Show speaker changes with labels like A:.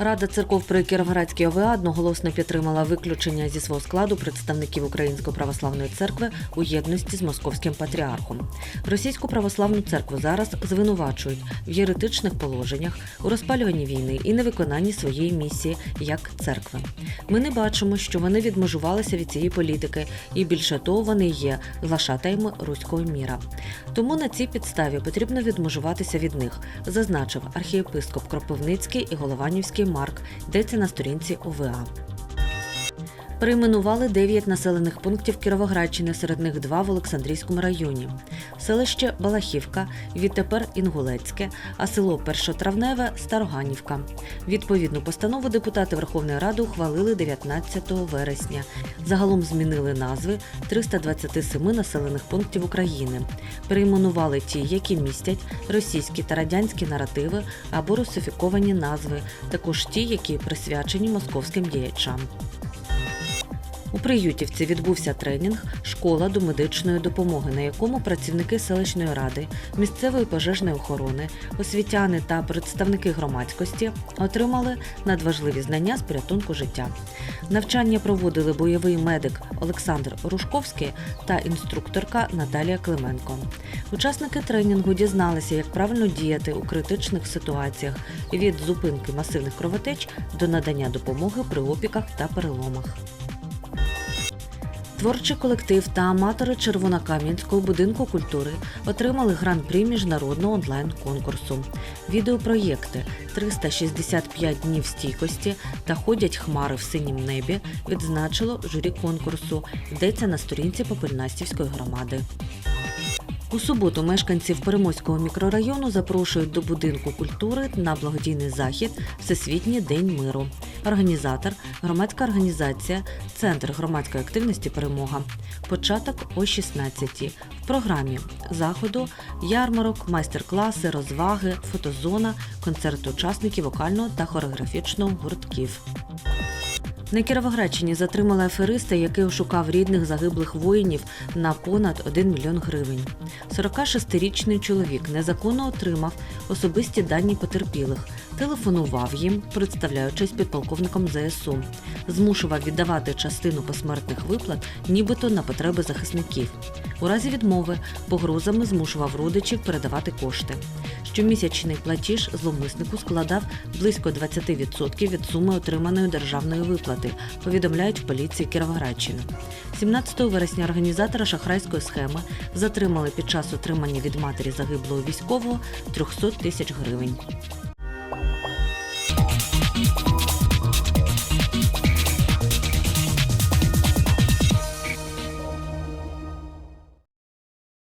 A: Рада церков при Кіровоградській ОВА одноголосно підтримала виключення зі свого складу представників Української православної церкви у єдності з московським патріархом. Російську православну церкву зараз звинувачують в єретичних положеннях у розпалюванні війни і невиконанні своєї місії як церкви. Ми не бачимо, що вони відмежувалися від цієї політики, і більше того, вони є глашатаями руського міра. Тому на цій підставі потрібно відмежуватися від них, зазначив архієпископ Кропивницький і Голованівський Марк, йдеться на сторінці ОВА. Перейменували 9 населених пунктів Кіровоградщини, серед них два в Олександрійському районі. Селище Балахівка, відтепер Інгулецьке, а село Першотравневе Староганівка. Відповідну постанову депутати Верховної Ради ухвалили 19 вересня. Загалом змінили назви 327 населених пунктів України. Перейменували ті, які містять російські та радянські наративи або русифіковані назви, також ті, які присвячені московським діячам. У Приютівці відбувся тренінг Школа до медичної допомоги, на якому працівники селищної ради, місцевої пожежної охорони, освітяни та представники громадськості отримали надважливі знання з порятунку життя. Навчання проводили бойовий медик Олександр Рушковський та інструкторка Наталія Клименко. Учасники тренінгу дізналися, як правильно діяти у критичних ситуаціях від зупинки масивних кровотеч до надання допомоги при опіках та переломах. Творчий колектив та аматори Червонокам'янського будинку культури отримали гран-прі міжнародного онлайн-конкурсу. Відеопроєкти «365 днів стійкості та ходять хмари в синім небі відзначило журі конкурсу. Йдеться на сторінці Попельнастівської громади. У суботу мешканців Перемоського мікрорайону запрошують до будинку культури на благодійний захід Всесвітній день миру. Організатор громадська організація Центр громадської активності Перемога. Початок о 16 В програмі заходу ярмарок, майстер-класи, розваги, фотозона, концерт учасників вокального та хореографічного гуртків. На Кіровоградщині затримали афериста, який ошукав рідних загиблих воїнів на понад 1 мільйон гривень. 46-річний чоловік незаконно отримав особисті дані потерпілих, телефонував їм, представляючись підполковником ЗСУ, змушував віддавати частину посмертних виплат, нібито на потреби захисників. У разі відмови погрозами змушував родичів передавати кошти. Щомісячний платіж зловмиснику складав близько 20% від суми отриманої державної виплати, повідомляють в поліції Кіровоградщини. 17 вересня організатора шахрайської схеми затримали під час отримання від матері загиблого військового 300 тисяч гривень.